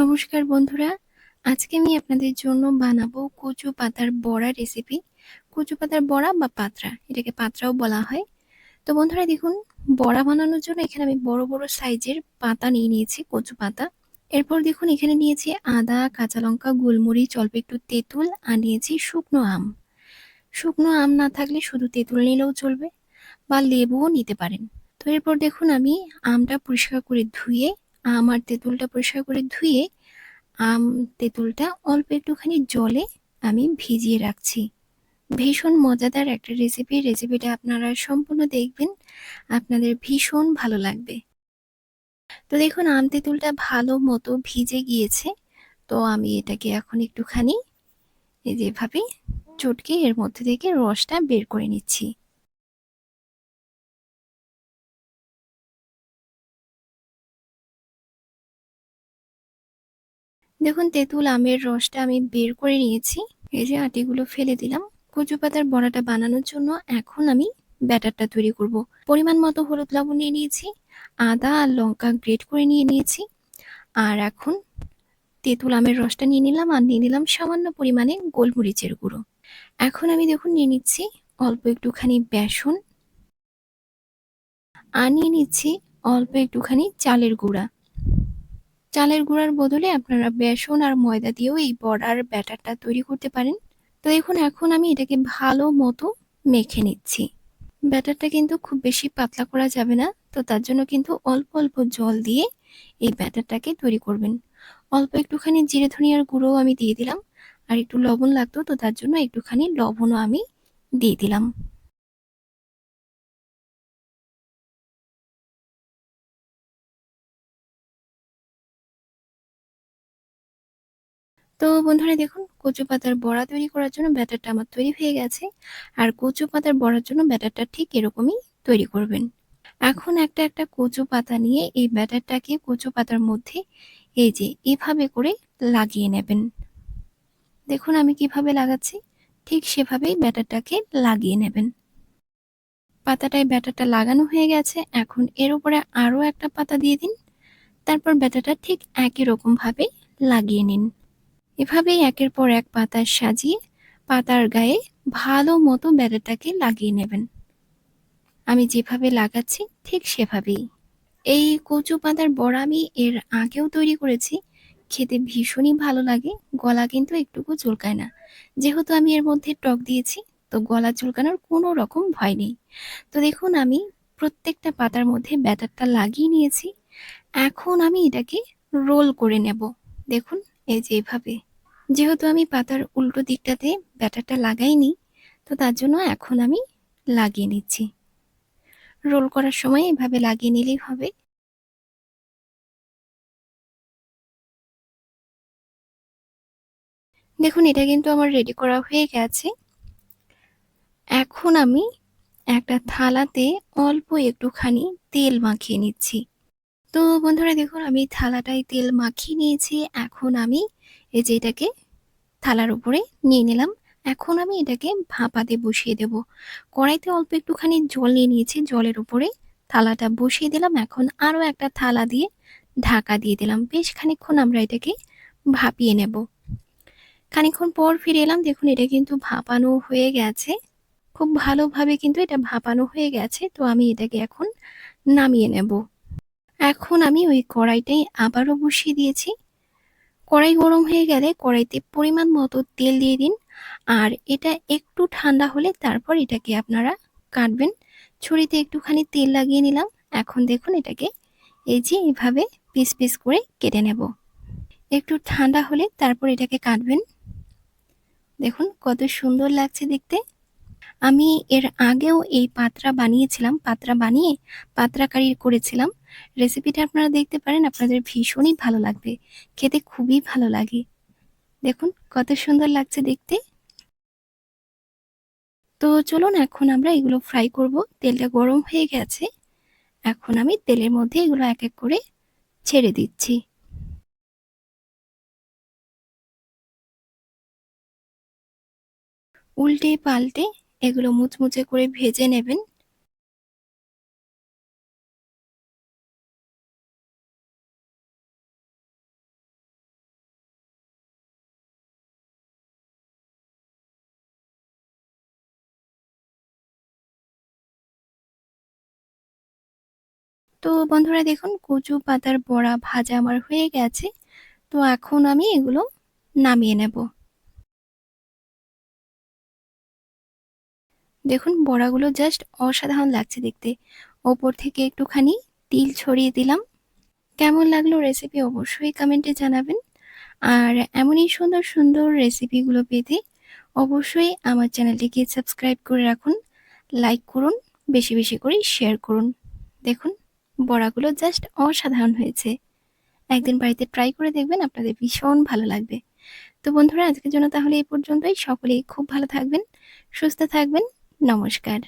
নমস্কার বন্ধুরা। আজকে আমি আপনাদের জন্য বানাবো কচু পাতার বড়া রেসিপি কচু পাতার বড়া বা পাতরা, এটাকে পাতরাও বলা হয়। তো বন্ধুরা, দেখুন, বড়া বানানোর জন্য এখানে আমি বড় বড় সাইজের পাতা নিয়ে নিয়েছি, কচু পাতা। এরপর দেখুন, এখানে নিয়েছি আদা, কাঁচা লঙ্কা, গোলমরিচ, অল্প একটু তেঁতুল, আর নিয়েছি শুকনো আম। শুকনো আম না থাকলে শুধু তেঁতুল নিলেও চলবে, বা লেবুও নিতে পারেন। তো এরপর দেখুন, আমি আমটা পরিষ্কার করে ধুয়ে আম আর তেঁতুলটা পরিষ্কার করে ধুয়ে, আম তেঁতুলটা অল্প একটুখানি জলে আমি ভিজিয়ে রাখছি। ভীষণ মজাদার একটা রেসিপি রেসিপিটা আপনারা সম্পূর্ণ দেখবেন। আপনাদের ভীষণ ভালো লাগবে। তো দেখুন, আম তেঁতুলটা ভালো মতো ভিজে গিয়েছে। তো আমি এটাকে এখন একটুখানি যেভাবে চটকে এর মধ্যে থেকে রসটা বের করে নিচ্ছি। দেখুন, তেঁতুল আমের রসটা আমি বের করে নিয়েছি। এই যে আটিগুলো ফেলে দিলাম। কচু পাতার বড়াটা বানানোর জন্য এখন আমি ব্যাটারটা তৈরি করব। পরিমাণ মতো হলুদ লবণ নিয়ে নিয়েছি, আদা আর লঙ্কা গ্রেট করে নিয়ে নিয়েছি, আর এখন তেঁতুল আমের রসটা নিয়ে নিলাম আর নিয়ে নিলাম সামান্য পরিমাণে গোলমরিচের গুঁড়ো। এখন আমি দেখুন, নিয়ে নিচ্ছি অল্প একটুখানি বেসন, আর নিয়ে নিচ্ছি অল্প একটুখানি চালের গুঁড়া। চালের গুঁড়ার বদলে আপনারা বেসন আর ময়দা দিয়েও এই বড়ার ব্যাটারটা তৈরি করতে পারেন। তো দেখুন, এখন আমি এটাকে ভালো মতো মেখে নিচ্ছি। ব্যাটারটা কিন্তু খুব বেশি পাতলা করা যাবে না, তো তার জন্য কিন্তু অল্প অল্প জল দিয়ে এই ব্যাটারটাকে তৈরি করবেন। অল্প একটুখানি জিরে ধনিয়ার গুঁড়ো আমি দিয়ে দিলাম, আর একটু লবণ লাগতো, তো তার জন্য একটুখানি লবণও আমি দিয়ে দিলাম। তো বন্ধুরা দেখুন, কচু পাতার বড়া তৈরি করার জন্য ব্যাটারটা আমার তৈরি হয়ে গেছে। আর কচু পাতার বড়ার জন্য ব্যাটারটা ঠিক এরকমই তৈরি করবেন। এখন একটা একটা কচু পাতা নিয়ে এই ব্যাটারটাকে কচু পাতার মধ্যে এই যে এভাবে করে লাগিয়ে নেবেন। দেখুন আমি কীভাবে লাগাচ্ছি, ঠিক সেভাবেই ব্যাটারটাকে লাগিয়ে নেবেন। পাতাটায় ব্যাটারটা লাগানো হয়ে গেছে। এখন এর উপরে আরও একটা পাতা দিয়ে দিন। তারপর ব্যাটারটা ঠিক একই রকমভাবে লাগিয়ে নিন। এভাবেই একের পর এক পাতা সাজিয়ে পাতার গায়ে ভালো মতো ব্যাটারটাকে লাগিয়ে নেবেন। আমি যেভাবে লাগাচ্ছি ঠিক সেভাবেই। এই কচু পাতার বড়া আমি এর আগেও তৈরি করেছি। খেতে ভীষণই ভালো লাগে, গলা কিন্তু একটুকু চুলকায় না। যেহেতু আমি এর মধ্যে টক দিয়েছি, তো গলা চুলকানোর কোনো রকম ভয় নেই। তো দেখুন, আমি প্রত্যেকটা পাতার মধ্যে ব্যাটারটা লাগিয়ে নিয়েছি। এখন আমি এটাকে রোল করে নেব। দেখুন, এই যে এভাবে। যেহেতু আমি পাতার উল্টো দিকটাতে ব্যাটারটা লাগাইনি, তো তার জন্য এখন আমি লাগিয়ে নিচ্ছি। রোল করার সময় এভাবে লাগিয়ে নিলেই হবে। দেখুন, এটা কিন্তু আমার রেডি করা হয়ে গেছে। এখন আমি একটা থালাতে অল্প একটুখানি তেল মাখিয়ে নিচ্ছি। তো বন্ধুরা, দেখুন, আমি থালাটায় তেল মাখিয়ে নিয়েছি। এখন আমি এই যে এটাকে থালার উপরে নিয়ে নিলাম। এখন আমি এটাকে ভাপাতে বসিয়ে দেব। কড়াইতে অল্প একটুখানি জল নিয়ে নিয়েছি। জলের উপরে থালাটা বসিয়ে দিলাম। এখন আরও একটা থালা দিয়ে ঢাকা দিয়ে দিলাম। বেশ খানিক্ষণ আমরা এটাকে ভাপিয়ে নেব। খানিক্ষণ পর ফিরে এলাম। দেখুন, এটা কিন্তু ভাপানো হয়ে গেছে। খুব ভালোভাবে কিন্তু এটা ভাপানো হয়ে গেছে। তো আমি এটাকে এখন নামিয়ে নেব। এখন আমি ওই কড়াইটাই আবারও বসিয়ে দিয়েছি। কড়াই গরম হয়ে গেলে কড়াইতে পরিমাণ মতো তেল দিয়ে দিন। আর এটা একটু ঠান্ডা হলে তারপর এটাকে আপনারা কাটবেন। ছুরিতে একটুখানি তেল লাগিয়ে নিলাম। এখন দেখুন এটাকে এই যে এভাবে পিস পিস করে কেটে নেব। একটু ঠান্ডা হলে তারপর এটাকে কাটবেন। দেখুন কত সুন্দর লাগছে দেখতে। আমি এর আগেও এই পাত্রা বানিয়েছিলাম। পাত্রা বানিয়ে পাত্রা কারি করেছিলাম। রেসিপিটা আপনারা দেখতে পারেন, আপনাদের ভীষণই ভালো লাগবে। খেতে খুবই ভালো লাগে। দেখুন, কত সুন্দর লাগছে দেখতে। তো চলুন, এখন আমরা এগুলো ফ্রাই করব। তেলটা গরম হয়ে গেছে। এখন আমি তেলের মধ্যে এগুলো এক এক করে ছেড়ে দিচ্ছি। উল্টে পাল্টে এগুলো মুচমুচে করে ভেজে নেবেন। তো বন্ধুরা দেখুন, কচু পাতার বড়া ভাজা আমার হয়ে গেছে। তো এখন আমি এগুলো নামিয়ে নেব। দেখুন, বড়াগুলো জাস্ট অসাধারণ লাগছে দেখতে। ওপর থেকে একটুখানি তিল ছড়িয়ে দিলাম। কেমন লাগল রেসিপি অবশ্যই কমেন্টে জানাবেন। আর এমনই সুন্দর সুন্দর রেসিপিগুলো পেতে অবশ্যই আমার চ্যানেলটিকে সাবস্ক্রাইব করে রাখুন, লাইক করুন, বেশি বেশি করে শেয়ার করুন। দেখুন বড়াগুলো জাস্ট অসাধারণ হয়েছে। একদিন বাড়িতে ট্রাই করে দেখবেন আপনাদের ভীষণ ভালো লাগবে। তো বন্ধুরা, আজকের জন্য তাহলে এই পর্যন্তই। সকলেই খুব ভালো থাকবেন, সুস্থ থাকবেন। নমস্কার।